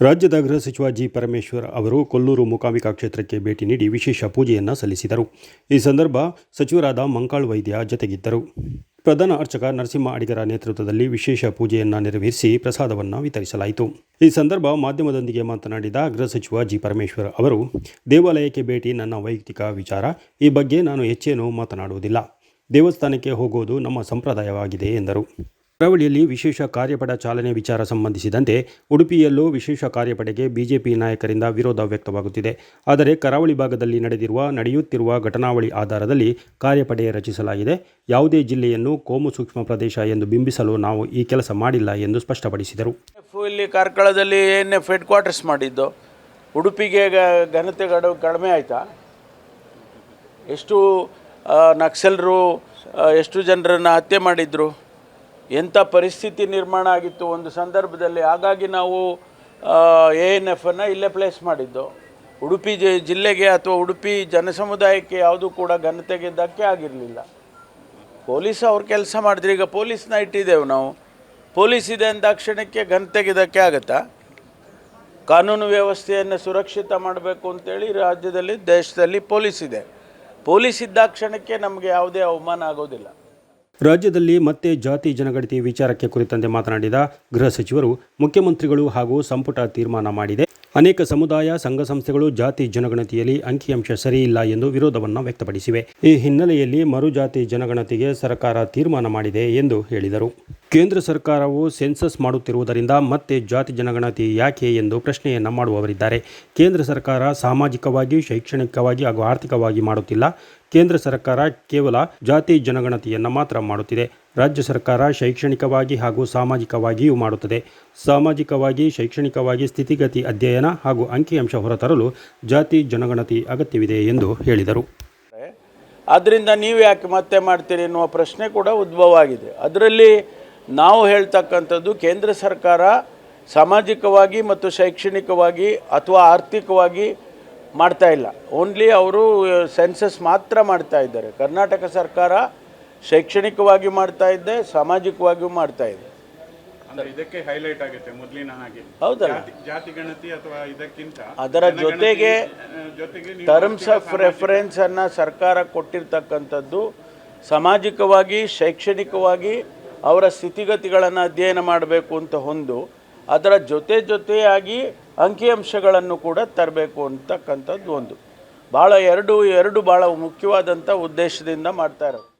ರಾಜ್ಯದ ಗೃಹ ಸಚಿವ ಜಿ. ಪರಮೇಶ್ವರ್ ಅವರು ಕೊಲ್ಲೂರು ಮೂಕಾಂಬಿಕಾ ಕ್ಷೇತ್ರಕ್ಕೆ ಭೇಟಿ ನೀಡಿ ವಿಶೇಷ ಪೂಜೆಯನ್ನು ಸಲ್ಲಿಸಿದರು. ಈ ಸಂದರ್ಭ ಸಚಿವರಾದ ಮಂಕಾಳ್ ವೈದ್ಯ ಜತೆಗಿದ್ದರು. ಪ್ರಧಾನ ಅರ್ಚಕ ನರಸಿಂಹ ಅಡಿಗರ ನೇತೃತ್ವದಲ್ಲಿ ವಿಶೇಷ ಪೂಜೆಯನ್ನು ನೆರವೇರಿಸಿ ಪ್ರಸಾದವನ್ನು ವಿತರಿಸಲಾಯಿತು. ಈ ಸಂದರ್ಭ ಮಾಧ್ಯಮದೊಂದಿಗೆ ಮಾತನಾಡಿದ ಗೃಹ ಸಚಿವ ಜಿ. ಪರಮೇಶ್ವರ್ ಅವರು, ದೇವಾಲಯಕ್ಕೆ ಭೇಟಿ ನನ್ನ ವೈಯಕ್ತಿಕ ವಿಚಾರ, ಈ ಬಗ್ಗೆ ನಾನು ಹೆಚ್ಚೇನೂ ಮಾತನಾಡುವುದಿಲ್ಲ. ದೇವಸ್ಥಾನಕ್ಕೆ ಹೋಗುವುದು ನಮ್ಮ ಸಂಪ್ರದಾಯವಾಗಿದೆ ಎಂದರು. ಕರಾವಳಿಯಲ್ಲಿ ವಿಶೇಷ ಕಾರ್ಯಪಡೆ ಚಾಲನೆ ವಿಚಾರ ಸಂಬಂಧಿಸಿದಂತೆ ಉಡುಪಿಯಲ್ಲೂ ವಿಶೇಷ ಕಾರ್ಯಪಡೆಗೆ ಬಿಜೆಪಿ ನಾಯಕರಿಂದ ವಿರೋಧ ವ್ಯಕ್ತವಾಗುತ್ತಿದೆ. ಆದರೆ ಕರಾವಳಿ ಭಾಗದಲ್ಲಿ ನಡೆದಿರುವ ನಡೆಯುತ್ತಿರುವ ಘಟನಾವಳಿ ಆಧಾರದಲ್ಲಿ ಕಾರ್ಯಪಡೆ ರಚಿಸಲಾಗಿದೆ. ಯಾವುದೇ ಜಿಲ್ಲೆಯನ್ನು ಕೋಮು ಸೂಕ್ಷ್ಮ ಪ್ರದೇಶ ಎಂದು ಬಿಂಬಿಸಲು ನಾವು ಈ ಕೆಲಸ ಮಾಡಿಲ್ಲ ಎಂದು ಸ್ಪಷ್ಟಪಡಿಸಿದರು. ಇಲ್ಲಿ ಕಾರ್ಕಳದಲ್ಲಿ ಏನೇ ಹೆಡ್ ಕ್ವಾರ್ಟರ್ಸ್ ಮಾಡಿದ್ದು. ಉಡುಪಿಗೆ ಘನತೆ ಕಡಿಮೆ ಆಯಿತಾ? ಎಷ್ಟು ನಕ್ಸಲರು ಎಷ್ಟು ಜನರನ್ನು ಹತ್ಯೆ ಮಾಡಿದ್ರು? ಎಂಥ ಪರಿಸ್ಥಿತಿ ನಿರ್ಮಾಣ ಆಗಿತ್ತು ಒಂದು ಸಂದರ್ಭದಲ್ಲಿ, ಹಾಗಾಗಿ ನಾವು ಎ ಎನ್ ಎಫನ್ನು ಇಲ್ಲೇ ಪ್ಲೇಸ್ ಮಾಡಿದ್ದು. ಉಡುಪಿ ಜಿಲ್ಲೆಗೆ ಅಥವಾ ಉಡುಪಿ ಜನಸಮುದಾಯಕ್ಕೆ ಯಾವುದೂ ಕೂಡ ಘನತೆಗೆ ಧಕ್ಕೆ ಆಗಿರಲಿಲ್ಲ. ಪೊಲೀಸ್ ಅವ್ರ ಕೆಲಸ ಮಾಡಿದ್ರೆ, ಈಗ ಪೊಲೀಸ್ನ ಇಟ್ಟಿದ್ದೇವೆ ನಾವು. ಪೊಲೀಸ್ ಇದೆ ಅಂದಾಕ್ಷಣಕ್ಕೆ ಘನತೆಗೆ ತೆಗೆದಕ್ಕೆ ಆಗುತ್ತಾ? ಕಾನೂನು ವ್ಯವಸ್ಥೆಯನ್ನು ಸುರಕ್ಷಿತ ಮಾಡಬೇಕು ಅಂತೇಳಿ ರಾಜ್ಯದಲ್ಲಿ, ದೇಶದಲ್ಲಿ ಪೊಲೀಸ್ ಇದೆ. ಪೊಲೀಸ್ ಇದ್ದಾಕ್ಷಣಕ್ಕೆ ನಮಗೆ ಯಾವುದೇ ಅವಮಾನ ಆಗೋದಿಲ್ಲ. ರಾಜ್ಯದಲ್ಲಿ ಮತ್ತೆ ಜಾತಿ ಜನಗಣತಿ ವಿಚಾರಕ್ಕೆ ಕುರಿತಂತೆ ಮಾತನಾಡಿದ ಗೃಹ ಸಚಿವರು, ಮುಖ್ಯಮಂತ್ರಿಗಳು ಹಾಗೂ ಸಂಪುಟ ತೀರ್ಮಾನ ಮಾಡಿದೆ. ಅನೇಕ ಸಮುದಾಯ, ಸಂಘ ಸಂಸ್ಥೆಗಳು ಜಾತಿ ಜನಗಣತಿಯಲ್ಲಿ ಅಂಕಿಅಂಶ ಸರಿಯಿಲ್ಲ ಎಂದು ವಿರೋಧವನ್ನು ವ್ಯಕ್ತಪಡಿಸಿವೆ. ಈ ಹಿನ್ನೆಲೆಯಲ್ಲಿ ಮರು ಜಾತಿ ಜನಗಣತಿಗೆ ಸರ್ಕಾರ ತೀರ್ಮಾನ ಮಾಡಿದೆ ಎಂದು ಹೇಳಿದರು. ಕೇಂದ್ರ ಸರ್ಕಾರವು ಸೆನ್ಸಸ್ ಮಾಡುತ್ತಿರುವುದರಿಂದ ಮತ್ತೆ ಜಾತಿ ಜನಗಣತಿ ಯಾಕೆ ಎಂದು ಪ್ರಶ್ನೆಯನ್ನು ಮಾಡುವವರಿದ್ದಾರೆ. ಕೇಂದ್ರ ಸರ್ಕಾರ ಸಾಮಾಜಿಕವಾಗಿ, ಶೈಕ್ಷಣಿಕವಾಗಿ ಹಾಗೂ ಆರ್ಥಿಕವಾಗಿ ಮಾಡುತ್ತಿಲ್ಲ. ಕೇಂದ್ರ ಸರ್ಕಾರ ಕೇವಲ ಜಾತಿ ಜನಗಣತಿಯನ್ನು ಮಾತ್ರ ಮಾಡುತ್ತಿದೆ. ರಾಜ್ಯ ಸರ್ಕಾರ ಶೈಕ್ಷಣಿಕವಾಗಿ ಹಾಗೂ ಸಾಮಾಜಿಕವಾಗಿಯೂ ಮಾಡುತ್ತದೆ. ಸಾಮಾಜಿಕವಾಗಿ, ಶೈಕ್ಷಣಿಕವಾಗಿ ಸ್ಥಿತಿಗತಿ ಅಧ್ಯಯನ ಹಾಗೂ ಅಂಕಿಅಂಶ ಹೊರತರಲು ಜಾತಿ ಜನಗಣತಿ ಅಗತ್ಯವಿದೆ ಎಂದು ಹೇಳಿದರು. ಆದ್ದರಿಂದ ನೀವು ಯಾಕೆ ಮತ್ತೆ ಮಾಡ್ತೀರಿ ಎನ್ನುವ ಪ್ರಶ್ನೆ ಕೂಡ ಉದ್ಭವ ಆಗಿದೆ ಅದರಲ್ಲಿ ನಾವು ಹೇಳ್ತಕ್ಕಂಥದ್ದು ಕೇಂದ್ರ ಸರ್ಕಾರ ಸಾಮಾಜಿಕವಾಗಿ ಮತ್ತು ಶೈಕ್ಷಣಿಕವಾಗಿ ಅಥವಾ ಆರ್ಥಿಕವಾಗಿ ಮಾಡ್ತಾ ಇಲ್ಲ. ಓನ್ಲಿ ಅವರು ಸೆನ್ಸಸ್ ಮಾತ್ರ ಮಾಡ್ತಾ ಇದ್ದಾರೆ. ಕರ್ನಾಟಕ ಸರ್ಕಾರ ಶೈಕ್ಷಣಿಕವಾಗಿ ಮಾಡ್ತಾ ಇದ್ದೆ ಸಾಮಾಜಿಕವಾಗಿಯೂ ಮಾಡ್ತಾ ಇದೆ. ಅಂದ್ರೆ ಇದಕ್ಕೆ ಹೈಲೈಟ್ ಆಗುತ್ತೆ ಮೊದಲಿನ ಹಾಗೆ. ಹೌದಲ್ಲ? ಜಾತಿ- ಗಣತಿ ಅಥವಾ ಇದಕ್ಕಿಂತ ಅದರ ಜೊತೆಗೆ ಜೊತೆಗೆ ಟರ್ಮ್ಸ್ ಆಫ್ ರೆಫರೆನ್ಸ್ ಅನ್ನು ಸರ್ಕಾರ ಕೊಟ್ಟಿರ್ತಕ್ಕಂಥದ್ದು ಸಾಮಾಜಿಕವಾಗಿ ಶೈಕ್ಷಣಿಕವಾಗಿ ಅವರ ಸ್ಥಿತಿಗತಿಗಳನ್ನು ಅಧ್ಯಯನ ಮಾಡಬೇಕು ಅಂತ ಒಂದು ಅದರ ಜೊತೆ ಜೊತೆಯಾಗಿ ಅಂಕಿಅಂಶಗಳನ್ನು ಕೂಡ ತರಬೇಕು ಅಂತಕ್ಕಂಥದ್ದು ಒಂದು. ಭಾಳ ಎರಡು ಎರಡು ಭಾಳ ಮುಖ್ಯವಾದಂಥ ಉದ್ದೇಶದಿಂದ ಮಾಡ್ತಾ ಇರೋದು.